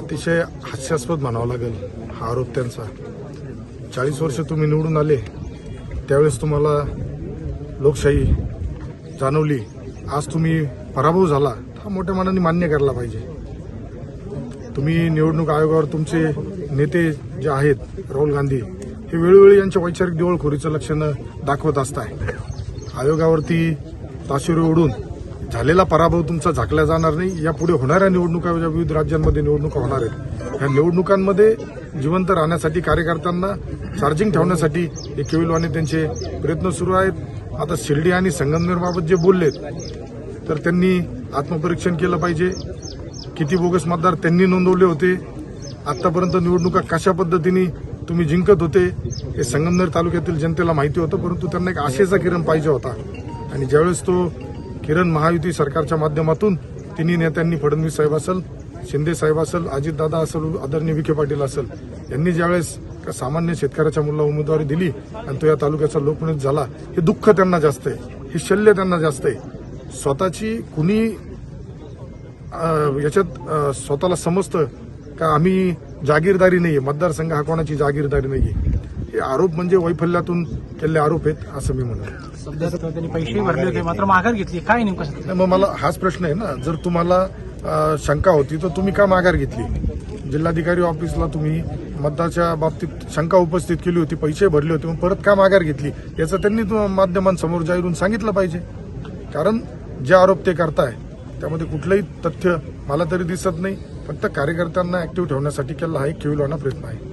अतिशय हास्यास्पद म्हणावं लागेल हा आरोप त्यांचा. चाळीस वर्ष तुम्ही निवडून आले त्यावेळेस तुम्हाला लोकशाही जाणवली. आज तुम्ही पराभव झाला हा मोठ्या मनाने मान्य करायला पाहिजे. तुम्ही निवडणूक आयोगावर तुमचे नेते जे आहेत राहुल गांधी हे वेळोवेळी यांच्या वैचारिक दिवळखोरीचं लक्षणं दाखवत असताय. आयोगावरती ताशेरे ओढून झालेला पराभव तुमचा झाकला जाणार नाही. यापुढे होणाऱ्या निवडणुका ज्या विविध राज्यांमध्ये निवडणुका होणार आहेत ह्या निवडणुकांमध्ये जिवंत राहण्यासाठी कार्यकर्त्यांना चार्जिंग ठेवण्यासाठी हे केविलवाने त्यांचे प्रयत्न सुरू आहेत. आता शिर्डी आणि संगमनेरबाबत जे बोललेत तर त्यांनी आत्मपरीक्षण केलं पाहिजे. किती बोगस मतदार त्यांनी नोंदवले होते. आतापर्यंत निवडणुका कशा पद्धतीने तुम्ही जिंकत होते हे संगमनेर तालुक्यातील जनतेला माहिती होतं परंतु त्यांना एक आशेचा किरण पाहिजे होता. आणि ज्यावेळेस तो किरण महायुती सरकारच्या माध्यमातून तिन्ही नेत्यांनी फडणवीस साहेब असेल शिंदे साहेब असेल अजितदादा असेल आदरणीय विखे पाटील असेल यांनी ज्यावेळेस सामान्य शेतकऱ्याच्या मुलाला उमेदवारी दिली आणि तो या तालुक्याचा लोकप्रिय झाला हे दुःख त्यांना जास्त आहे हे शल्य त्यांना जास्त आहे. स्वतःची कुणी याच्यात स्वतःला समजतं का आम्ही जागीरदारी नाहीये मतदारसंघ हा कोणाची जागीरदारी नाहीये? हे आरोप म्हणजे वैफल्यातून केलेले आरोप आहेत असं मी म्हणतो. त्यांनी पैसेही भरले होते मात्र माघार घेतली. काय नेमकं मग मला हाच प्रश्न आहे ना. जर तुम्हाला शंका होती तर तुम्ही का माघार घेतली? जिल्हाधिकारी ऑफिसला तुम्ही मतदाच्या बाबतीत शंका उपस्थित केली होती पैसे भरले होते मग परत का माघार घेतली? याचं त्यांनी माध्यमांसमोर जाहीरून सांगितलं पाहिजे. कारण जे आरोप ते करताय त्यामध्ये कुठलंही तथ्य मला तरी दिसत नाही. फक्त कार्यकर्त्यांना ऍक्टिव्ह ठेवण्यासाठी केला हा एक खेळवाना प्रयत्न आहे.